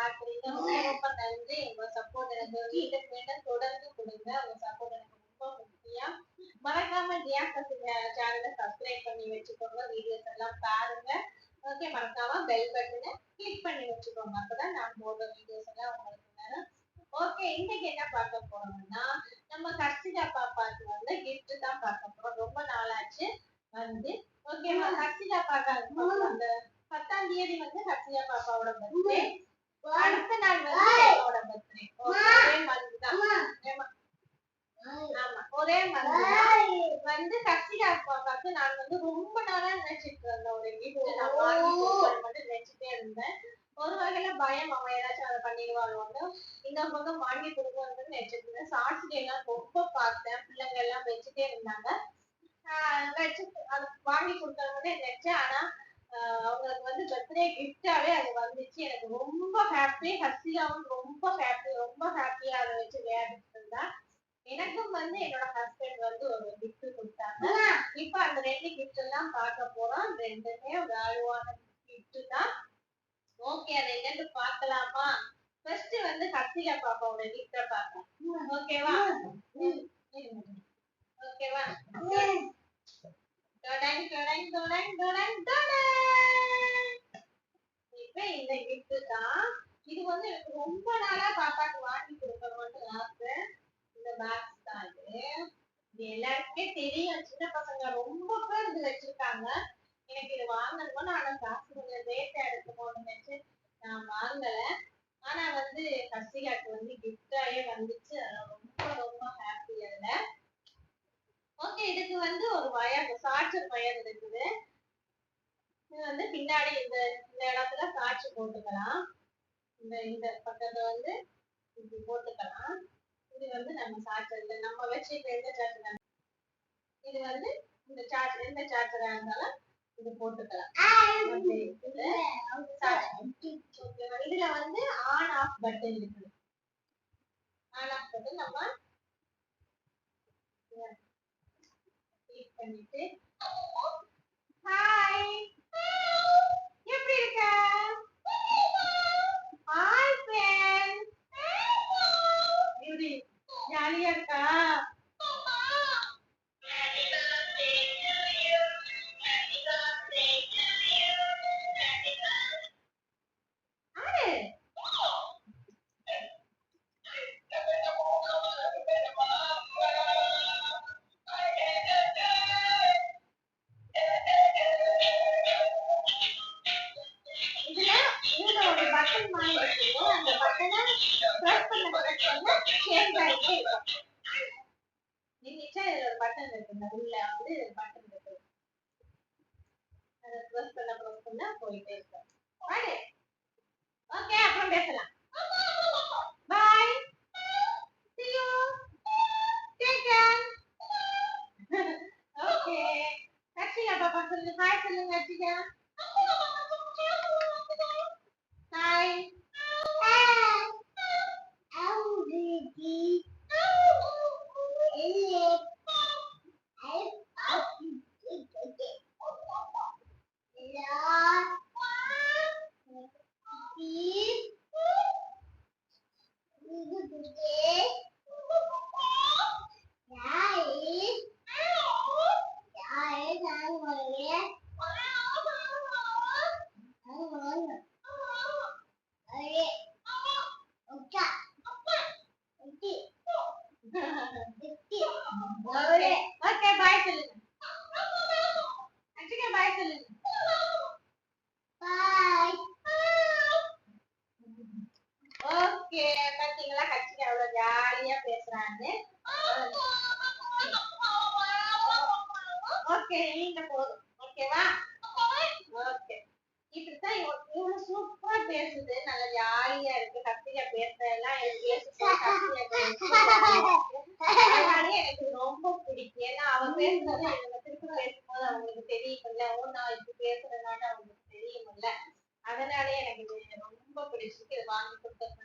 பாக்குறீங்க. ரொம்ப நன்றி. உங்க சப்போர்ட் எனக்கு மீண்டும் மீண்டும் தொடர்ந்து கொடுங்க. உங்க சப்போர்ட் எனக்கு ரொம்ப முக்கியம். மறக்காம தியா சேனலை சப்ஸ்கிரைப் பண்ணி வச்சுக்கோங்க. வீடியோஸ் எல்லாம் பாருங்க. ஓகே மறக்காம பெல் பட்டனை கிளிக் பண்ணி வச்சுக்கோங்க. அப்பதான் நான் போடுற வீடியோஸ் எல்லாம் உங்களுக்கு வரும். ஓகே இன்னைக்கு என்ன பார்க்க போறோம்னா நம்ம கர்ஷிகா பாப்பாக்கு வந்து கிஃப்ட் தான் பார்க்க போறோம். ரொம்ப நாளாச்சு வந்து. ஓகேவா கர்ஷிகா பாப்பா அந்த பத்தாம் தேதி வந்து ஹர்ஷிகா பாப்பாவோட பர்த்டே அடுத்த நாள் வந்து என்னோட பர்த்டே. ஒரே தான் ஏமா? ஆமா ஒரே தான் வந்து ஹர்ஷிகா பாப்பாக்கு நான் வந்து ரொம்ப நாளா நினைச்சிட்டு இருந்தேன் ஒரு gift நான் வாங்கி நினைச்சிட்டே இருந்தேன். ஒரு வகையில பயம் அவன் ஏதாச்சும் அதை பண்ணிடுவாங்க இன்னொரு பக்கம் வாங்கி கொடுக்கணும்னு நினைச்சிட்டு இருந்தேன். ஷார்ட்ஸ் எல்லாம் ரொம்ப பார்த்தேன். பிள்ளைங்க எல்லாம் வச்சுட்டே இருந்தாங்க. வச்சு அது வாங்கி கொடுக்கணும்னு நினைச்சேன். ஆனா அவங்களுக்கு வந்து பர்த்டே கிஃப்டாவே அது வந்துச்சு. எனக்கு ரொம்ப ஹாப்பி ஹர்ஷிகாவும் ரொம்ப ஹாப்பி ரொம்ப ஹாப்பியா அதை வச்சு விளையாடிட்டு இருந்தா எனக்கும் வந்து என்னோட ஹஸ்பண்ட் வந்து ஒரு gift கொடுத்தாங்க. இப்ப அந்த ரெண்டு கிஃப்ட் எல்லாம் பார்க்க போறோம். ரெண்டுமே வேல்யூவான gift தான். ஓகே அது என்னன்னு பார்க்கலாமா? ஃபர்ஸ்ட் வந்து ஹர்ஷிகா பாப்பாவோட கிஃப்ட பார்க்கலாம். ஓகேவா ஓகேவா டொடங் டொடங் டொடங் டொடங் டொடங் இப்ப இந்த கிஃப்ட் தான். இது வந்து எனக்கு ரொம்ப நாளா பாப்பாக்கு வாங்கி கொடுக்கணும்னு ஆசை. இந்த பேக்ஸ் தான் இது. இது எல்லாருக்குமே தெரியும். சின்ன பசங்க ரொம்ப பேர் இது வச்சிருக்காங்க. எனக்கு இது வாங்கணும்னு ஆனா காசு கொஞ்சம் ரேட்டா எடுக்கணும்னு நினைச்சு நான் வாங்கல. ஆனா வந்து கசிகாக்கு இது வந்து பின்னாடி இந்த இந்த இடத்துல சாட்சி போட்டுக்கலாம். இந்த இந்த பக்கத்துல வந்து இப்படி போட்டுக்கலாம். இது வந்து நம்ம சார்ஜர்ல நம்ம வச்சிருக்க எந்த சார்ஜர் இது வந்து இந்த சார்ஜ் எந்த சார்ஜரா இருந்தாலும் இது போட்டுக்கலாம். இதுல வந்து ஆன் ஆஃப் பட்டன் இருக்குது. ஆன் ஆஃப் பட்டன் நம்ம கிளிக் பண்ணிட்டு ஆகிட்டே ஒரு பட்டன் உள்ள வந்து பட்டன் இருக்கு. அதை பண்ண பண்ண போயிட்டே இருக்கும். ஓகே அப்புறம் பேசலாம். Bye see you. Take care. Okay கட்சிகா பாப்பா சொல்லுங்க. சொல்லுங்க பாத்தீங்களா? கட்சிகா அவ்வளவு ஜாலியா பேசுறாங்க ஓகே நீங்க போதும். ஓகேவா? ஓகே. இப்படித்தான் இவ்வளவு சூப்பரா பேசுது. நல்ல ஜாலியா இருக்கு. கத்திரிக்கா பேசுறதெல்லாம் எனக்கு பேசும்போது எனக்கு ரொம்ப பிடிக்கும். ஏன்னா அவ பேசுறது இவங்க திருப்பி பேசும்போது அவங்களுக்கு தெரியும்ல. ஓ நான் இப்படி பேசுறதுனால அவங்களுக்கு தெரியும்ல. அதனால எனக்கு ரொம்ப பிடிச்சிருக்கு. இது வாங்கி கொடுக்கணும்னு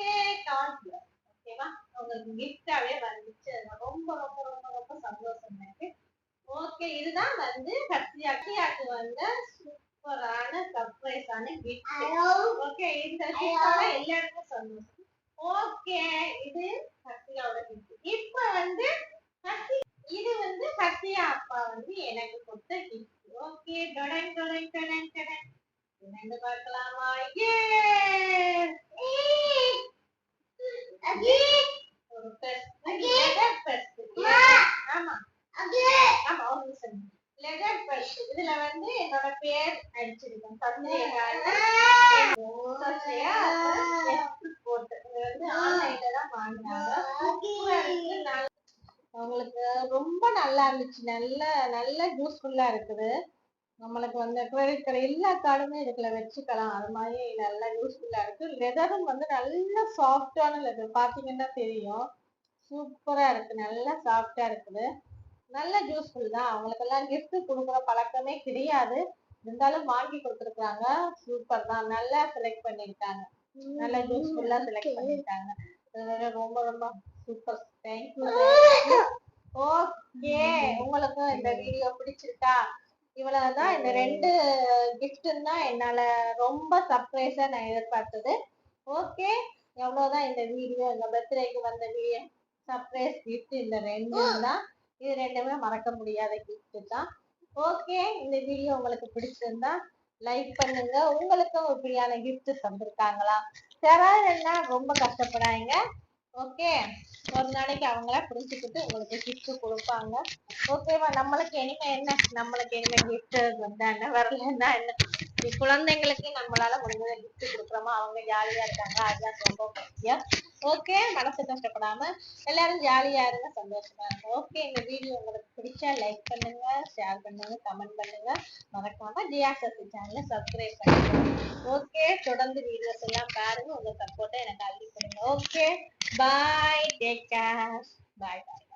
ஓகே கான்ஃபிடன்ஸ் ஓகேவா உங்களுக்கு கிஃப்டாவே வந்துச்சு. அது ரொம்ப ரொம்ப ரொம்ப ரொம்ப சந்தோஷம் எனக்கு ஓகே இதுதான் வந்து கத்தியாக்கு வந்து சூப்பரான சர்ப்ரைஸான கிஃப்ட் ஓகே இந்த கிஃப்டோட எல்லாருக்கும் சந்தோஷம். ஓகே இது சத்யாவோட கிஃப்ட் இப்போ வந்து இது வந்து சத்யா அப்பா வந்து எனக்கு கொடுத்த கிஃப்ட் ஓகே டொடன் டொடன் டொடன் என்னன்னு பார்க்கலாமா? ஏ ஒரு press. leather press. ஆமா ஆமா ஒரு நிமிஷம் leather press. இதுல வந்து என்னோட பேர் அடிச்சிருக்கேன். அவங்களுக்கு ரொம்ப நல்லா இருந்துச்சு. நல்ல நல்ல யூஸ்ஃபுல்லா இருக்குது. நம்மளுக்கு வந்து கிரெடிட் கார்டு எல்லா கார்டுமே இதுக்குள்ள வச்சுக்கலாம் அது மாதிரி நல்லா யூஸ்ஃபுல்லா இருக்கு. லெதரும் வந்து நல்ல சாஃப்டான லெதர் பாத்தீங்கன்னா தெரியும். சூப்பரா இருக்கு. நல்லா சாஃப்டா இருக்குது. நல்ல யூஸ்ஃபுல் தான். அவங்களுக்கெல்லாம் gift கொடுக்குற பழக்கமே கிடையாது. இருந்தாலும் வாங்கி கொடுத்துருக்காங்க சூப்பர் தான். நல்லா செலக்ட் பண்ணிருக்காங்க நல்லா யூஸ்ஃபுல்லா செலக்ட் பண்ணிருக்காங்க ரொம்ப ரொம்ப சூப்பர் தேங்க்யூ ஓகே உங்களுக்கும் இந்த வீடியோ பிடிச்சிருக்கா? இவ்வளவுதான். இந்த ரெண்டு கிஃப்ட்டும் தான் என்னால ரொம்ப சர்ப்ரைஸா நான் எதிர்பார்த்தது. ஓகே எவ்வளவுதான் இந்த வீடியோ எங்க பர்த்டேக்கு வந்த வீடியோ சர்ப்ரைஸ் gift இந்த ரெண்டும் தான். இது ரெண்டுமே மறக்க முடியாத gift தான். ஓகே இந்த வீடியோ உங்களுக்கு பிடிச்சிருந்தா லைக் பண்ணுங்க. உங்களுக்கும் இப்படியான gift தந்திருக்காங்களா? தராதுன்னா ரொம்ப கஷ்டப்படாதீங்க. ஓகே ஒரு நாளைக்கு அவங்கள புரிஞ்சுக்கிட்டு உங்களுக்கு கிஃப்ட் கொடுப்பாங்க. ஓகேவா நம்மளுக்கு இனிமே என்ன? நம்மளுக்கு இனிமே கிஃப்ட் வந்தா என்ன வரலன்னா என்ன? குழந்தைங்களுக்கு நம்மளால முடிஞ்சத கிஃப்ட் கொடுக்குறோமா? அவங்க ஜாலியா இருக்காங்க. அதுதான் ரொம்ப முக்கியம். ஓகே மனசு கஷ்டப்படாம எல்லாரும் ஜாலியா இருங்க. சந்தோஷமா இருங்க. ஓகே இந்த வீடியோ உங்களுக்கு பிடிச்சா லைக் பண்ணுங்க. ஷேர் பண்ணுங்க. கமெண்ட் பண்ணுங்க. மறக்காம ஜியா சசி சேனலை சப்ஸ்கிரைப் பண்ணுங்க ஓகே தொடர்ந்து வீடியோஸ் எல்லாம் பாருங்க. உங்க சப்போர்ட்டை எனக்கு அள்ளி கொடுங்க. Okay bye take care bye bye